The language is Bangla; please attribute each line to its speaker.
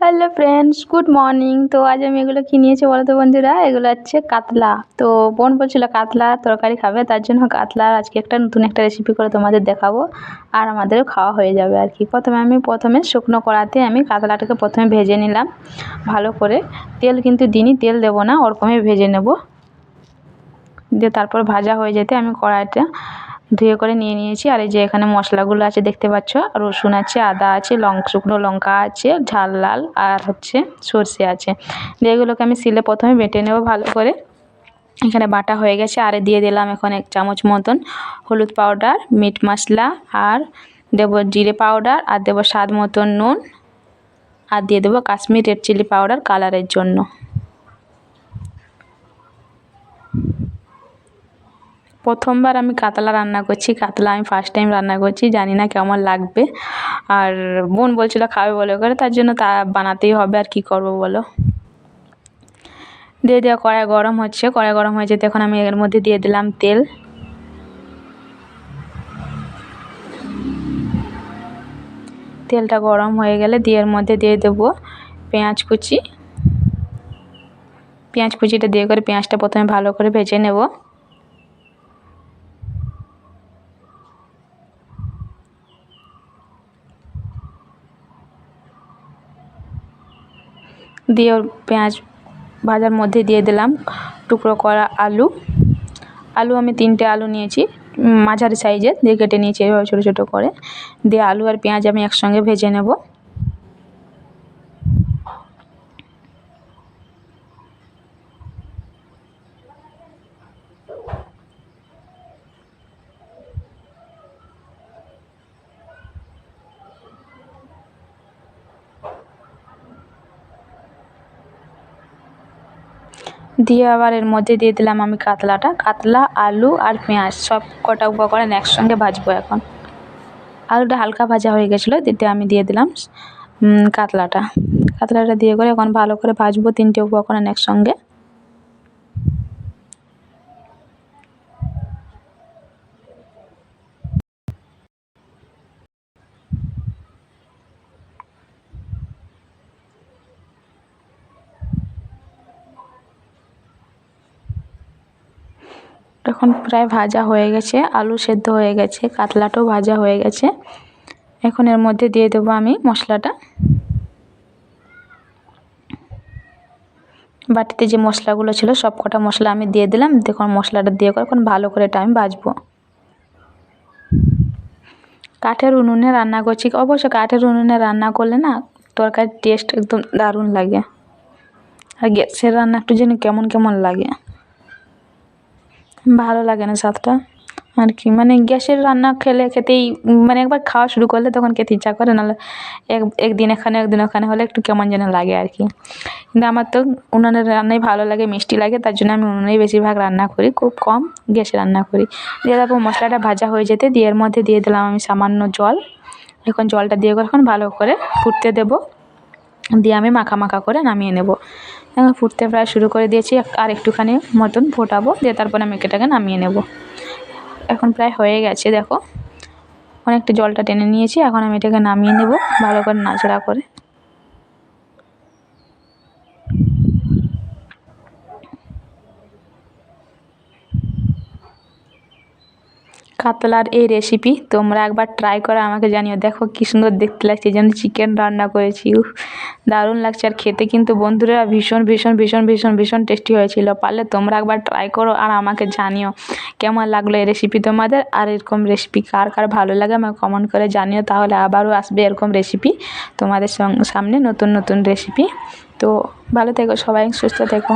Speaker 1: হ্যালো ফ্রেন্ডস গুড মর্নিং তো আজ আমি এগুলো কি নিয়েছি বলো তো বন্ধুরা? এগুলো হচ্ছে কাতলা। তো বোন বলছিল কাতলা তরকারি খাবে, তার জন্য কাতলার আজকে একটা নতুন একটা রেসিপি করে তোমাদের দেখাবো। আর আমাদেরও খাওয়া হয়ে যাবে আর কি। প্রথমে আমি প্রথমে শুকনো কড়াতে আমি কাতলাটাকে প্রথমে ভেজে নিলাম। ভালো করে। তেল কিন্তু দিনই তেল দেবো না, ওরকমই ভেজে নেব। দিয়ে তারপর ভাজা হয়ে যেতে আমি কড়াইটা ধুয়ে করে নিয়ে নিয়েছি। আর এই যে এখানে মশলাগুলো আছে দেখতে পাচ্ছ? রসুন আছে, আদা আছে, লং শুকনো লঙ্কা আছে, ঝাল লাল, আর হচ্ছে সর্ষে আছে। দিয়ে এগুলোকে আমি শিলে প্রথমে বেটে নেব ভালো করে। এখানে বাটা হয়ে গেছে। আর দিয়ে দিলাম এখন এক চামচ মতন হলুদ পাউডার, মিট মশলা, আর দেবো জিরে পাউডার, আর দেবো স্বাদ মতন নুন, আর দিয়ে দেবো কাশ্মীর রেড চিলি পাউডার কালারের জন্য। প্রথমবার আমি কাতলা রান্না করছি, কাতলা আমি ফার্স্ট টাইম রান্না করছি, জানি না কেমন লাগবে। আর বোন বলছিল খাবে বলে করে, তার জন্য তা বানাতেই হবে, আর কি করব বলো? দিয়ে দেওয়া কড়াই গরম হচ্ছে, কড়াই গরম হয়েছে যেতে এখন আমি এর মধ্যে দিয়ে দিলাম তেল। তেলটা গরম হয়ে গেলে দিয়ে এর মধ্যে দিয়ে দেবো পেঁয়াজ কুচি। পেঁয়াজ কুচিটা দিয়ে করে পেঁয়াজটা প্রথমে ভালো করে ভেজে নেব। দিয়ে পেঁয়াজ ভাজার মধ্যে দিয়ে দিলাম টুকরো করা আলু। আলু আমি তিনটে আলু নিয়েছি মাঝারি সাইজের, দিয়ে কেটে নিয়েছি এভাবে ছোটো ছোটো করে। দিয়ে আলু আর পেঁয়াজ আমি একসঙ্গে ভেজে নেব। দিয়ে আবার এর মধ্যে দিয়ে দিলাম আমি কাতলাটা। কাতলা, আলু আর পেঁয়াজ, সব কটা উপকরণ একসঙ্গে ভাজবো এখন। আলুটা হালকা ভাজা হয়ে গেছিল, দিতে আমি দিয়ে দিলাম কাতলাটা। কাতলাটা দিয়ে করে এখন ভালো করে ভাজবো, তিনটে উপকরণ একসঙ্গে। এখন প্রায় ভাজা হয়ে গেছে, আলু সেদ্ধ হয়ে গেছে, কাতলাটাও ভাজা হয়ে গেছে। এখন এর মধ্যে দিয়ে দেবো আমি মশলাটা। বাটিতে যে মশলাগুলো ছিল সব কটা মশলা আমি দিয়ে দিলাম। দেখুন মশলাটা দিয়ে করে এখন ভালো করে এটা আমি ভাজবো। কাঠের উনুনে রান্না করছি। অবশ্য কাঠের উনুনে রান্না করলে না, তরকারির টেস্ট একদম দারুণ লাগে। আর গ্যাসের রান্না একটু যেন কেমন কেমন লাগে। ভালো লাগে না স্বাদটা। আর কি মানে গ্যাসের রান্না খেলে খেতেই মানে একবার খাওয়া শুরু করলে তখন খেতে ইচ্ছা করে, নাহলে এক, একদিন এখানে, একদিন ওখানে হলে একটু কেমন যেন লাগে আর কি। কিন্তু আমার তো উনুনের রান্নাই ভালো লাগে, মিষ্টি লাগে, তার জন্য আমি উনুনেই বেশিরভাগ রান্না করি, খুব কম গ্যাসে রান্না করি। দিয়ে তারপর মশলাটা ভাজা হয়ে যেতে, দিয়ে এর মধ্যে দিয়ে দিলাম আমি সামান্য জল। এখন জলটা দিয়ে এখন ভালো করে ফুটতে দেবো। দিয়ে আমি মাখা মাখা করে নামিয়ে নেব। এখন ফুটতে প্রায় শুরু করে দিয়েছি, আর একটুখানি মতন ফোটাবো, দিয়ে তারপরে আমি এটাকে নামিয়ে নেব। এখন প্রায় হয়ে গেছে, দেখো। অনেকটা জলটা টেনে নিয়েছি, এখন আমি এটাকে নামিয়ে নেব, ভালো করে নাচড়া করে। কাতলার এই রেসিপি তোমরা একবার ট্রাই করে, আমাকে জানিও। দেখো কী সুন্দর দেখতে লাগছে যেন চিকেন রান্না করেছি দারুণ লাগছে। আর খেতে কিন্তু বন্ধুরা ভীষণ ভীষণ ভীষণ ভীষণ ভীষণ টেস্টি হয়েছিল। পারলে তোমরা একবার ট্রাই করো আর আমাকে জানিও কেমন লাগল এই রেসিপি তোমাদের, আর এরকম রেসিপি কার কার ভালো লাগে আমাকে কমেন্ট করে জানিও। তাহলে আবারও আসবে এরকম রেসিপি তোমাদের সামনে নতুন নতুন রেসিপি তো ভালো থেকো সবাই, সুস্থ থেকো।